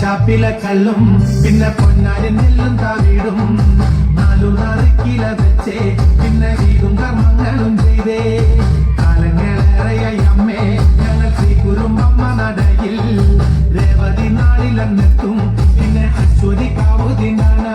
ഷാപ്പിലെ കല്ലും പിന്നെ പൊന്നാരി നെല്ലും താവീടും നാലു നറുക്കില വെച്ചേ പിന്നെ വീടും കർമ്മങ്ങളും ചെയ്തേ. കാലങ്ങളേറെയ അമ്മേ ഞങ്ങൾ ശ്രീ കുരുമ്പമ്മ നടയിൽ. രേവതി നാളിലെന്നെത്തും പിന്നെ അശ്വതി കാവുതിനാണ്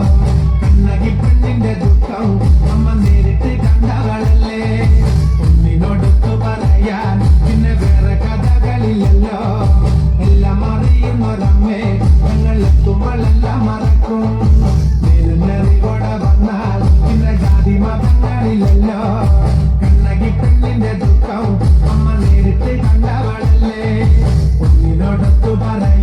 Paraíba.